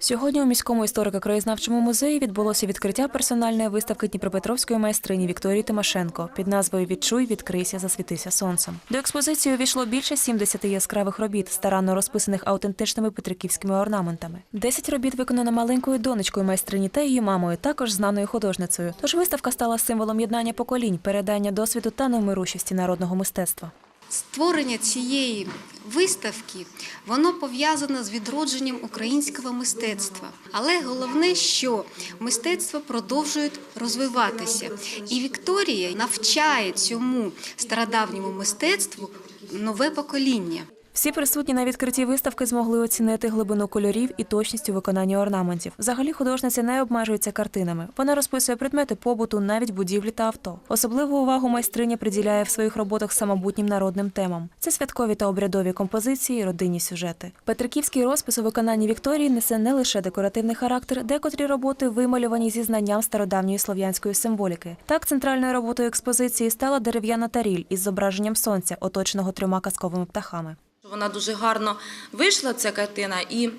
Сьогодні у міському історико-краєзнавчому музеї відбулося відкриття персональної виставки Дніпропетровської майстрині Вікторії Тимошенко під назвою Відчуй, відкрийся, засвітися сонцем. До експозиції увійшло більше 70 яскравих робіт, старанно розписаних аутентичними петриківськими орнаментами. Десять робіт виконано маленькою донечкою майстрині та її мамою, також знаною художницею. Тож виставка стала символом єднання поколінь, передання досвіду та невмирущості народного мистецтва. Створення цієї виставки воно пов'язано з відродженням українського мистецтва. Але головне, що мистецтво продовжує розвиватися. І Вікторія навчає цьому стародавньому мистецтву нове покоління. Всі присутні на відкритті виставки змогли оцінити глибину кольорів і точність у виконанні орнаментів. Взагалі художниця не обмежується картинами. Вона розписує предмети побуту, навіть будівлі та авто. Особливу увагу майстриня приділяє в своїх роботах самобутнім народним темам. Це святкові та обрядові композиції, родинні сюжети. Петриківський розпис у виконанні Вікторії несе не лише декоративний характер, декотрі роботи вималювані зі знанням стародавньої слов'янської символіки. Так, центральною роботою експозиції стала дерев'яна таріль із зображенням сонця, оточеного трьома казковими птахами. Вона дуже гарно вийшла, ця картина, і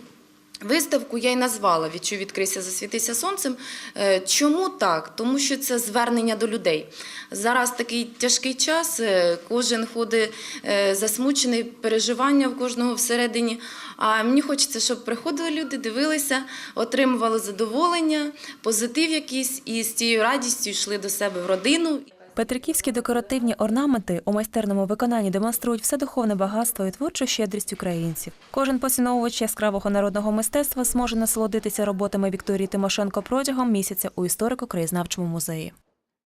виставку я й назвала Відчуй, відкрийся, засвітися сонцем. Е, Чому так? Тому що це звернення до людей. Зараз такий тяжкий час, е, кожен ходить е, засмучений, переживання в кожного всередині. А мені хочеться, щоб приходили люди, дивилися, отримували задоволення, позитив якийсь і з цією радістю йшли до себе в родину. Петриківські декоративні орнаменти у майстерному виконанні демонструють все духовне багатство і творчу щедрість українців. Кожен поціновувач яскравого народного мистецтва зможе насолодитися роботами Вікторії Тимошенко протягом місяця у історико-краєзнавчому музеї.